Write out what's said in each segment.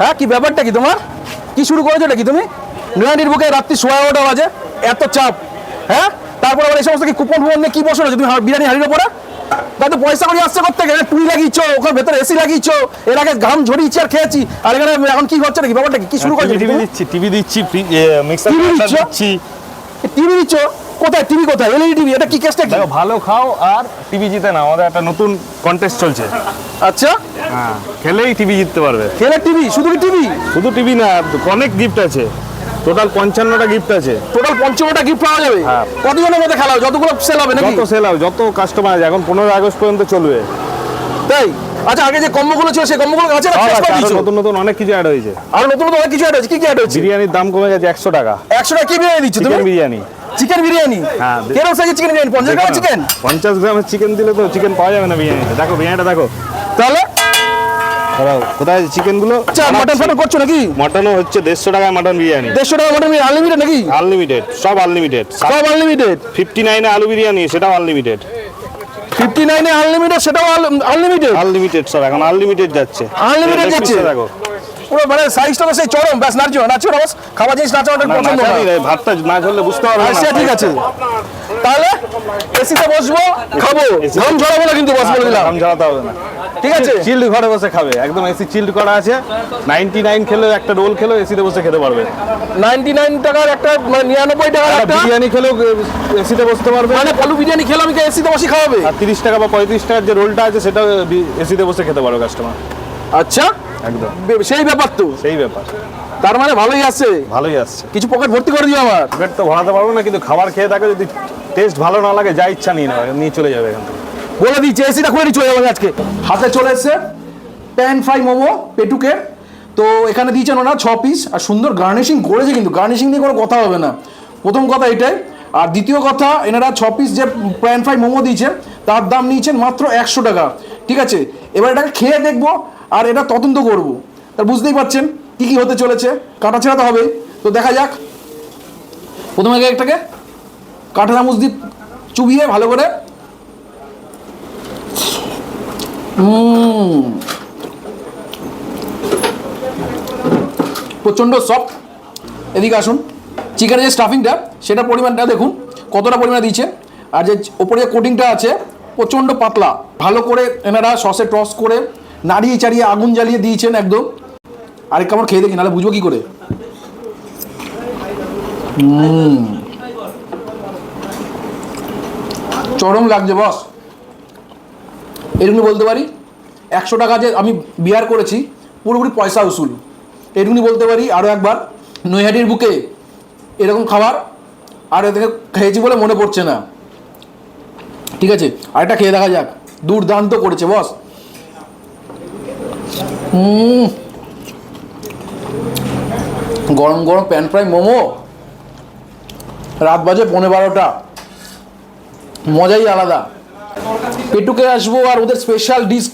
হ্যাঁ কি ব্যাপারটা কি তোমার? কি শুরু করেছ এটা কি তুমি? নয়ানির বুকে রাত্রি সোয়া এগারোটা বাজে এত চাপ হ্যাঁ? তারপর আবার এই সমস্ত কি কুপন ফুপন দিয়ে কি বসে রয়েছে? তুমি বিরিয়ানি হারিয়ে পড়া তাই তো পয়সা করে আসছে করতে গেলে টুই লাগিয়েছো ওখানে ভেতরে এসি লাগিয়েছো এর আগে ঘাম ঝরিয়েছি আর খেয়েছি আর এখানে এখন কি হচ্ছে নাকি ব্যাপারটা কি? কি শুরু করেছ? টিভি দিচ্ছি টিভি দিচ্ছি মিক্সার দিচ্ছি? টিভি দিচ্ছ? কোথায়? টিভি কোথায়? এলইডি টিভি এটা কি কেসটা কি ভালো খাও আর টিভি জিতে না আমাদের একটা নতুন কন্টেস্ট চলছে। আচ্ছা। হ্যাঁ খেলেই টিভি জিততে পারবে। খেলে টিভি শুধু কি টিভি শুধু টিভি না অনেক গিফট আছে। টোটাল পঞ্চান্নটা গিফট আছে। টোটাল পঞ্চমটা গিফট পাওয়া যাবে? হ্যাঁ। কতজনের মধ্যে খেলা হবে? যতগুলো সেল হবে নাকি? যত সেল হবে যত কাস্টমার আছে এখন পনেরো আগস্ট পর্যন্ত চলবে। তাই? আচ্ছা আগে যে কম্বগুলো ছিল সেই কম্বগুলো আছে দিয়েছ? নতুন নতুন অনেক কিছু অ্যাড হয়েছে। আর নতুন নতুন অনেক কিছু অ্যাড হচ্ছে কি কি অ্যাড হয়েছে? বিরিয়ানির দাম কমে গেছে একশো টাকা। একশো টাকা কি বিরিয়ানি দিচ্ছ তুমি? বিরিয়ানি। চিকেন বিরিয়ানি হ্যাঁ। কেরম সাইজের চিকেন বিরিয়ানি পঞ্চাশ গ্রাম চিকেন পঞ্চাশ গ্রামের চিকেন দিলে তো চিকেন পাওয়া যাবে না বিরিয়ানিতে। দেখো বিরিয়ানিটা দেখো। তাহলে? কোথায় চিকেনগুলো মাটন ফাটন করছ নাকি? মটনও হচ্ছে দেড়শো টাকা মটন বিরিয়ানি। দেড়শো টাকা মাটন বিরিয়ানি আনলিমিটেড নাকি? আনলিমিটেড সব আনলিমিটেড সব আনলিমিটেড ফিফটি নাইনে আলু বিরিয়ানি সেটাও আনলিমিটেড ফিফটি নাইনে আনলিমিটেড সেটাও আনলিমিটেড আনলিমিটেড সব এখন আনলিমিটেড যাচ্ছে। Leg যাচ্ছে? দেখো। পুরো মানে সাইজটা তো সেই চরম ব্যাস নাচো নাচো না বাস খাবার জিনিস নাচো ওটা না, পছন্দ না, ভাতটা না ঝরলে বুঝতে পারবে আচ্ছা ঠিক আছে। তাহলে এসিতে বসবো খাব। ঘাম ঝরাবো না কিন্তু বস বলে দিলাম দাম ঝরাতে হবে না। ঠিক আছে? চিল্ড ঘরে বসে খাবে একদম এসি চিল্ড করা আছে। নাইনটি নাইন খেলেও একটা রোল খেলেও এসিতে বসে খেতে পারবে। নাইনটি নাইন টাকার একটা মানে নিরানব্বই টাকার একটা বিরিয়ানি খেলেও এসিতে বসতে পারবে। মানে পলু বিরিয়ানি খেলে আমি এসিতে বসে খাওয়াবে। আর তিরিশ টাকা বা পঁয়ত্রিশ টাকার যে রোলটা আছে সেটাও এসিতে বসে খেতে পারবে কাস্টমার আচ্ছা। একদম। সেই ব্যাপার তো। সেই ব্যাপার। তার মানে ভালোই আছে। ভালোই আসছে কিছু পকেট ভর্তি করে দিও আমার পেট তো ভরাতে পারব না কিন্তু খাবার খেয়ে থাকে যদি টেস্ট ভালো না লাগে যা ইচ্ছা নিয়ে নেবে নিয়ে চলে যাবে এখান থেকে। বলে দিচ্ছি এসিটা খুলে চলে যাবে আজকে। হাতে চলে এসছে প্যান ফ্রাই মোমো পেটুকে। তো এখানে দিয়েছেন ওনা ছ পিস আর সুন্দর গার্নিশিং করেছে কিন্তু। গার্নিশিং নিয়ে কোনো কথা হবে না। প্রথম কথা এটাই। আর দ্বিতীয় কথা এনারা ছ পিস যে প্যান ফ্রাই মোমো দিয়েছে তার দাম নিয়েছেন মাত্র একশো টাকা। ঠিক আছে? এবার এটাকে খেয়ে দেখব। আর এটা তদন্ত করব। তার বুঝতেই পারছেন কী কী হতে চলেছে, কাটা ছেঁড়া তো হবে তো দেখা যাক। প্রথমে আগে একটাকে চামচ দিয়ে চুবিয়ে ভালো করে প্রচণ্ড সফট এদিকে আসুন। চিকেনের যে স্টাফিংটা সেটার পরিমাণটা দেখুন, কতটা পরিমাণে দিয়েছে। আর যে ওপরে যে কোটিংটা আছে, প্রচণ্ড পাতলা। ভালো করে এনারা সসে টস করে নাড়িয়ে চাড়িয়ে আগুন জ্বালিয়ে দিয়েছেন একদম। আরেক কামড় খেয়ে দেখি, নাহলে বুঝব কী করে। চরম লাগছে, বস। এরকমই বলতে পারি, একশো টাকা যে আমি বিয়ার করেছি, পুরোপুরি পয়সা উসুল। এরকমই বলতে পারি আরও একবার, নৈহাটির বুকে এরকম খাবার, আর এদিকে খেয়েছি বলে মনে পড়ছে না। ঠিক আছে, আরেকটা খেয়ে দেখা যাক। দুর্দান্ত করেছে, বস। গরম গরম প্যান ফ্রাই মোমো। রাত বাজে পনেরো বারোটা। মজাই আলাদা। পেটুকে আসব আর ওদের স্পেশাল ডিশ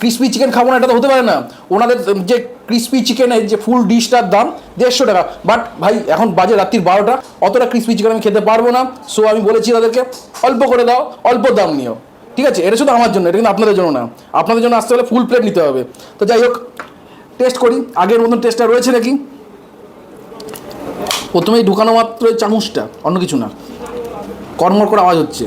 ক্রিসপি চিকেন খাব না, এটা তো হতে পারে না। ওনাদের যে ক্রিসপি চিকেনের যে ফুল ডিশটার দাম দেড়শো টাকা। বাট ভাই, এখন বাজে রাত্রির বারোটা। অতটা ক্রিসপি চিকেন আমি খেতে পারব না। সো আমি বলেছি তাদেরকে, অল্প করে দাও, অল্প দাম নিও। ঠিক আছে? এটা শুধু আমার জন্য, এটা কিন্তু আপনাদের জন্য না। আপনাদের জন্য আসতে হলে ফুল প্লেট নিতে হবে। তো যাই হোক টেস্ট করি। আগের মতন টেস্টটা রয়েছে নাকি? প্রথমেই ঢুকানো মাত্র চামচটা, অন্য কিছু না। কর্মর করে আওয়াজ হচ্ছে।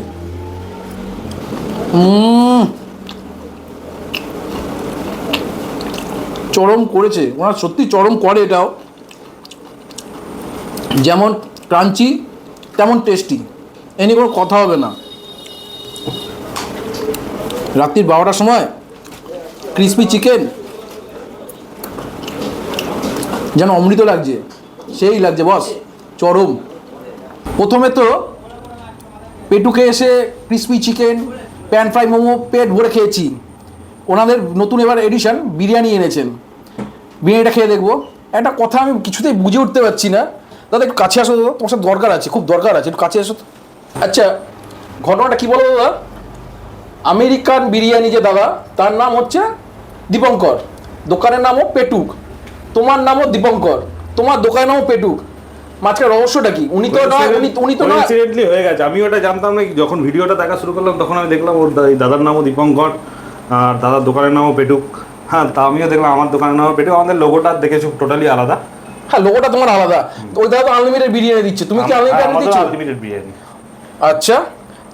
চরম করেছে। ওনারা সত্যি চরম করে এটাও। যেমন ক্রাঞ্চি তেমন টেস্টি এ নিয়ে কোনো কথা হবে না। রাত্রির বারোটার সময় ক্রিসপি চিকেন যেন অমৃত লাগছে, সেই লাগছে, বস, চরম। প্রথমে তো পেটুকে এসে crispy chicken pan fry momo, পেট ভরে খেয়েছি। ওনাদের নতুন এবার এডিশন বিরিয়ানি এনেছেন। বিরিয়ানিটা খেয়ে দেখব। একটা কথা আমি কিছুতেই বুঝে উঠতে পারছি না। দাদা, একটু কাছে আসো তো, তোমার সাথে দরকার আছে, খুব দরকার আছে, একটু কাছে আসো আচ্ছা ঘটনাটা কী বলো দাদা? আমেরিকান বিরিয়ানি যে দাদা তার নাম হচ্ছে দীপঙ্কর। দোকানের নামও পেটুক। তোমার নামও দীপঙ্কর। তোমার দোকানের নামও পেটুক। মাঝখানে রহস্যটা কি? উনি তো না উনি উনি তো না হয়ে গেছে। আমি ওটা জানতাম না যখন ভিডিওটা দেখা শুরু করলাম তখন আমি দেখলাম ওর দাদার নামও দীপঙ্কর আর দাদার দোকানের নামও পেটুক। হ্যাঁ তা আমিও দেখলাম আমার দোকানের নামও পেটুক। আমাদের লোগোটা দেখেছ টোটালি আলাদা। হ্যাঁ লোগোটা তোমার আলাদা। ওই দাদা তো আনলিমিটেড বিরিয়ানি দিচ্ছে। তুমি কি আনলিমিটেড দিচ্ছ? আনলিমিটেড বিরিয়ানি। আচ্ছা।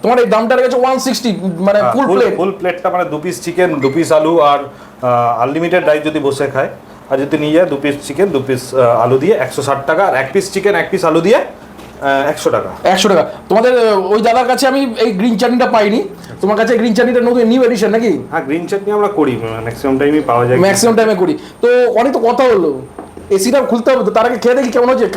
তোমার এই দামটা রেখেছো ওয়ান সিক্সটি মানে ফুল প্লেট ফুল প্লেটটা মানে দু পিস চিকেন দু পিস আলু আর আনলিমিটেড রাইস যদি বসে খায় আর যদি নিয়ে যায় দু পিস চিকেন দু পিস আলু দিয়ে একশো ষাট টাকা আর এক পিস চিকেন এক পিস আলু দিয়ে একশো টাকা। একশো টাকা। তোমাদের ওই দাদার কাছে আমি এই গ্রিন চাটনিটা পাইনি। তোমার কাছে গ্রিন চাটনিটা নতুন নিউ এডিশন নাকি? হ্যাঁ গ্রিন চাটনি আমরা করি ম্যাক্সিমাম টাইমই পাওয়া যায়। ম্যাক্সিমাম টাইমে করি। তো অনেক তো কথা হলো। এসিটা খুলতে হবে তার আগে খেয়ে দেখি কেমন হচ্ছে।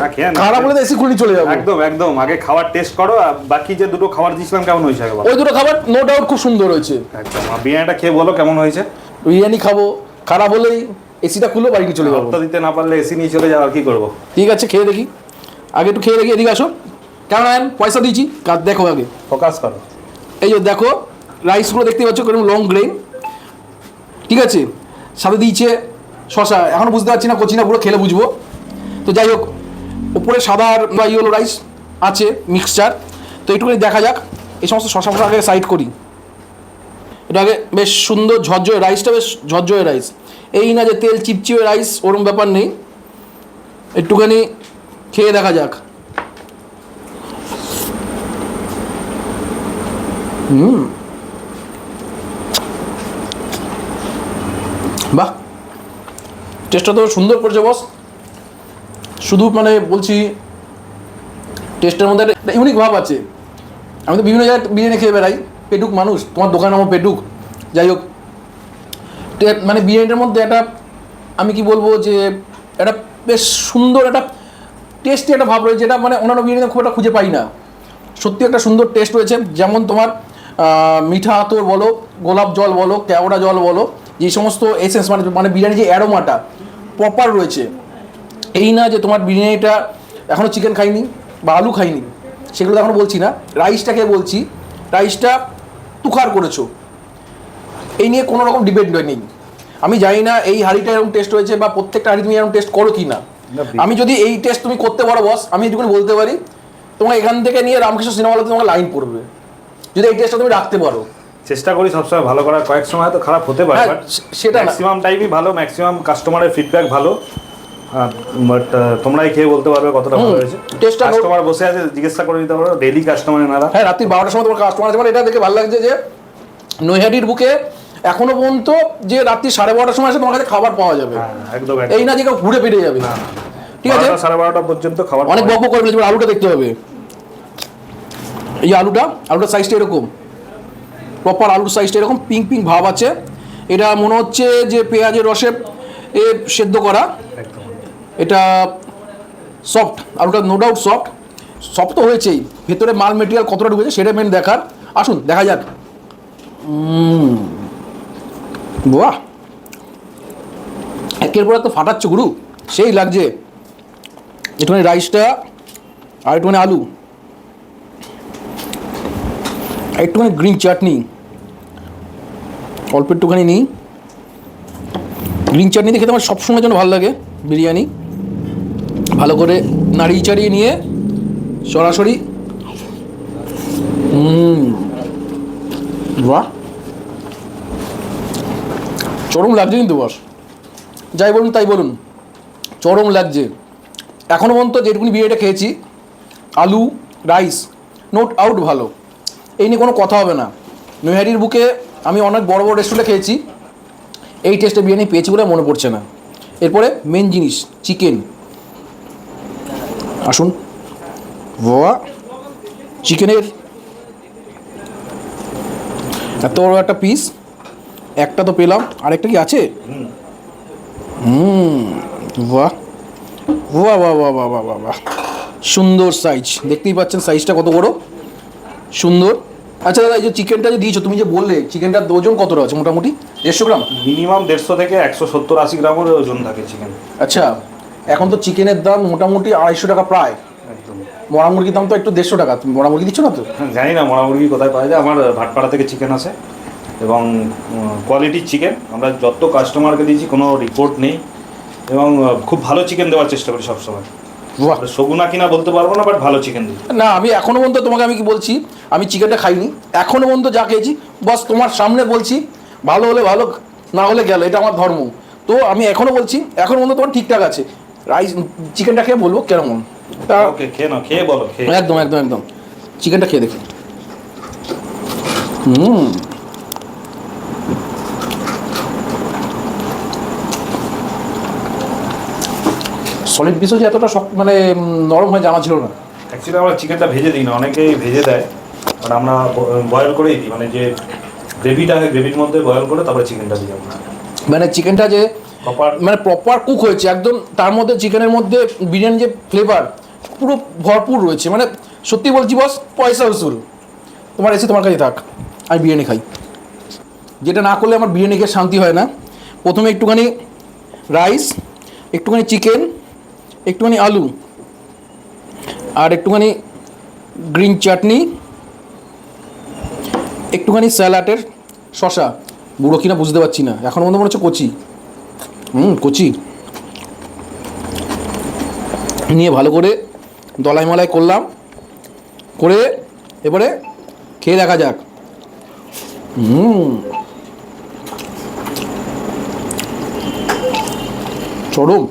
খারাপ হলে এসি খুলে চলে যাব। একদম একদম আগে খাবার টেস্ট করো আর বাকি যে দুটো খাবার দিয়েছিলাম কেমন হয়েছে ওই দুটো খাবার নো ডাউট খুব সুন্দর হয়েছে। একদম বিরিয়ানিটা খেয়ে বলো কেমন হয়েছে। বিরিয়ানি খাব খারাপ হলেই এসিটা খুলে বাড়ি চলে যাব। হপ্তা দিতে না পারলে এসি নিয়ে চলে যাও আর কি করব? ঠিক আছে খেয়ে দেখি। আগে একটু খেয়ে দেখি এদিকে আসো। কেমন আছেন পয়সা দিয়েছি। কাজ দেখো আগে। ফোকাস করো। এই যে দেখো রাইসগুলো দেখতে পাচ্ছ কীরকম লং গ্রেন ঠিক আছে? সাথে দিয়েছে শশা, এখন বুঝতে পারছি না, কচি না, পুরো খেলে বুঝব। তো যাই হোক, উপরে সাদা আর বা ইয়েলো রাইস আছে মিক্সচার তো একটুখানি দেখা যাক, এই সমস্ত শশা ফশা আগে সাইড করি। এটা আগে বেশ সুন্দর ঝরঝরে রাইসটা বেশ ঝরঝরে রাইস এই না যে তেল চিপচিপে রাইস ওরম ব্যাপার নেই। একটুখানি খেয়ে দেখা যাক। হুম। বাহ। টেস্টটা তো সুন্দর করেছে বস শুধু মানে বলছি, টেস্টের মধ্যে একটা ইউনিক ভাব আছে। আমি তো বিভিন্ন জায়গায় বিরিয়ানি খেয়ে বেড়াই। পেটুক মানুষ, তোমার দোকান আমার পেটুক। যাই হোক মানে বিরিয়ানিটার মধ্যে একটা, আমি কি বলব যে, একটা বেশ সুন্দর একটা টেস্টি একটা ভাব রয়েছে, যেটা মানে অন্যান্য বিরিয়ানিতে খুব একটা খুঁজে পাই না। সত্যি একটা সুন্দর টেস্ট রয়েছে। যেমন তোমার মিঠা আতর বলো, গোলাপ জল বলো, কেওড়া জল বলো যে সমস্ত এসেন্স মানে মানে বিরিয়ানি যে অ্যারোমাটা প্রপার রয়েছে। এই না যে তোমার বিরিয়ানিটা এখনও চিকেন খাইনি বা আলু খাইনি সেগুলো তো এখনও বলছি না। রাইসটাকে বলছি রাইসটা তুখার করেছ। এই নিয়ে কোনো রকম ডিবেট নেই। আমি জানি না এই হাঁড়িটা এরকম টেস্ট হয়েছে বা প্রত্যেকটা হাঁড়ি তুমি এরকম টেস্ট করো কি না। আমি যদি এই টেস্ট তুমি করতে পারো বস আমি যেটুকুনি বলতে পারি তোমার এখান থেকে নিয়ে রামকৃষ্ণ সিনেমা হলে তোমাকে লাইন পড়বে যদি এই টেস্টটা তুমি রাখতে পারো। চেষ্টা করি সবসময় ভালো করার। কয়েক সময় তো খারাপ হতে পারে হ্যাঁ, বাট সেটা ম্যাক্সিমাম টাইমই ভালো ম্যাক্সিমাম কাস্টমারের ফিডব্যাক ভালো। বাট তোমরাই খেয়ে বলতে পারবে কতটা ভালো হয়েছে। taste টা নোট- কাস্টমার বসে আছে জিজ্ঞাসা করে দিতে পারো ডেলি কাস্টমার এনারা। হ্যাঁ রাত্রি বারোটার সময় তোমার কাস্টমার আছে এটা দেখে ভালো লাগছে যে নৈহাটির বুকে এখনও পর্যন্ত যে রাত্রি সাড়ে বারোটার সময় এসে তোমার কাছে খাবার পাওয়া যাবে। হ্যাঁ, একদম এই না যে কেউ ঘুরে ফিরে যাবে। ঠিক আছে? সাড়ে বারোটা পর্যন্ত খাবার অনেক বক করে ফেলেছি আলুটা দেখতে হবে। এই আলুটা আলুটার সাইজটা এরকম। প্রপার আলুর সাইজটা এরকম পিঙ্ক পিঙ্ক ভাব আছে। এটা মনে হচ্ছে যে পেঁয়াজের রসে এ সেদ্ধ করা। এটা সফট আলুটা নো ডাউট সফট সফট তো হয়েছেই। ভেতরে মাল মেটেরিয়াল কতটা ঢুকেছে সেটা মেন দেখার। আসুন, দেখা যাক। বাহ! একের পর তো ফাটাচ্ছে গুরু। সেই লাগছে। একটুখানি রাইসটা আর একটুখানি আলু আর একটুখানি গ্রিন চাটনি অল্প একটুখানি নিই। গ্রিন চাটনি দিয়ে খেতে আমার সবসময় জন্য ভালো লাগে বিরিয়ানি। ভালো করে নাড়িয়ে চাড়িয়ে নিয়ে সরাসরি। বাহ। চরম লাগছে কিন্তু বস। যাই বলুন, তাই বলুন। চরম লাগছে। এখনও পর্যন্ত যেটুকুনি বিরিয়ানিটা খেয়েছি, আলু, রাইস, নোট আউট ভালো। এই নিয়ে কোনো কথা হবে না। নৈহারির বুকে আমি অনেক বড় বড় রেস্টুরেন্টে খেয়েছি। এই টেস্টে বিরিয়ানি পেয়েছি বলে মনে পড়ছে না। এরপরে মেন জিনিস চিকেন আসুন। বাবা চিকেনের এত বড় একটা পিস একটা তো পেলাম। আরেকটা কি আছে? হুম। বাহ বাহ বাহ বাহ বাহ বাহ বাহ সুন্দর সাইজ দেখতেই পাচ্ছেন সাইজটা কত বড়। সুন্দর। আচ্ছা দাদা এই যে চিকেনটা যে দিয়েছ তুমি যে বললে চিকেনটার ওজন কতটা আছে মোটামুটি? দেড়শো গ্রাম? মিনিমাম দেড়শো থেকে একশো সত্তর আশি গ্রামের ওজন থাকে চিকেন আচ্ছা এখন তো চিকেনের দাম মোটামুটি আড়াইশো টাকা প্রায়। একদম। মরা মুরগির দাম তো একটু দেড়শো টাকা। তুমি মরা মুরগি দিচ্ছ না তো? হ্যাঁ, জানি না মোড়া মুরগি কোথায় পাওয়া যায়। আমার ভাটপাড়া থেকে চিকেন আসে। এবং কোয়ালিটির চিকেন আমরা যত কাস্টমারকে দিয়েছি কোনো রিপোর্ট নেই। এবং খুব ভালো চিকেন দেওয়ার চেষ্টা করি সবসময়। সগুনা কিনা বলতে পারব না বাট ভালো চিকেন না আমি এখনও পর্যন্ত তোমাকে আমি কি বলছি আমি চিকেনটা খাইনি। এখনও পর্যন্ত যা খেয়েছি বস তোমার সামনে বলছি ভালো হলে ভালো না হলে গেল এটা আমার ধর্ম। তো আমি এখনও বলছি এখন পর্যন্ত তোমার ঠিকঠাক আছে। রাইস চিকেনটা খেয়ে বলব কেমন? তা ওকে খেয়ে নাও খেয়ে বলো একদম একদম একদম। চিকেনটা খেয়ে দেখি। হুম। সলিড পিসও যে এতটা শক্ত মানে নরম হয় জানা ছিল না। অ্যাকচুয়ালি আমরা চিকেনটা ভেজে দিই না অনেকেই ভেজে দেয় বাট আমরা বয়েল করেই দিই মানে যে গ্রেভিটা হয় গ্রেভির মধ্যে বয়েল করে তারপরে চিকেনটা দিই আমরা। মানে চিকেনটা যে মানে প্রপার কুক হয়েছে একদম তার মধ্যে চিকেনের মধ্যে বিরিয়ানি যে ফ্লেভার পুরো ভরপুর রয়েছে। মানে সত্যি বলছি বস পয়সা উসুল। তোমার এসে তোমার কাছে থাক আমি বিরিয়ানি খাই। যেটা না করলে আমার বিরিয়ানি খেয়ে শান্তি হয় না। প্রথমে একটুখানি রাইস একটুখানি চিকেন একটুখানি আলু আর একটুখানি গ্রিন চাটনি, একটুখানি স্যালাডের শশা বুড়ো কিনা বুঝতে পারছি না। এখন মনে মনে হচ্ছে কচি। হুম, কচি। নিয়ে ভালো করে দলাই মলাই করলাম। করে এবারে খেয়ে দেখা যাক। হুম। চরম।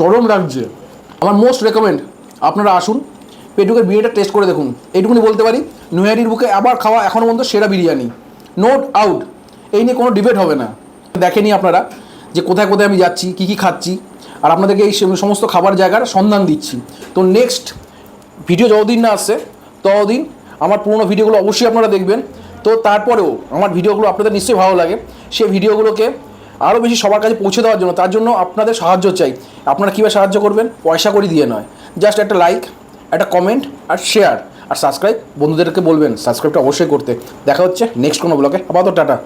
চরম লাগছে আমার মোস্ট রেকমেন্ড আপনারা আসুন, পেটুকের বিরিয়ানিটা টেস্ট করে দেখুন। এইটুকুনি বলতে পারি নুয়ারির বুকে আবার খাওয়া এখনও পর্যন্ত সেরা বিরিয়ানি। নোট আউট এই নিয়ে কোনো ডিবেট হবে না। দেখেনি আপনারা যে কোথায় কোথায় আমি যাচ্ছি, কী কী খাচ্ছি, আর আপনাদেরকে এই সমস্ত খাবার জায়গার সন্ধান দিচ্ছি। তো নেক্সট ভিডিও যতদিন না আসছে, ততদিন আমার পুরোনো ভিডিওগুলো অবশ্যই আপনারা দেখবেন। তো তারপরেও আমার ভিডিওগুলো আপনাদের নিশ্চয়ই ভালো লাগে। সেই ভিডিওগুলোকে আরও বেশি সবার কাছে পৌঁছে দেওয়ার জন্য, তার জন্য আপনাদের সাহায্য চাই। আপনারা কীভাবে সাহায্য করবেন? পয়সা করে দিয়ে নয়। জাস্ট একটা লাইক একটা কমেন্ট আর শেয়ার আর সাবস্ক্রাইব বন্ধুদেরকে বলবেন সাবস্ক্রাইবটা অবশ্যই করতে। দেখা হচ্ছে নেক্সট কোনো ব্লগে আপাতত টাটা।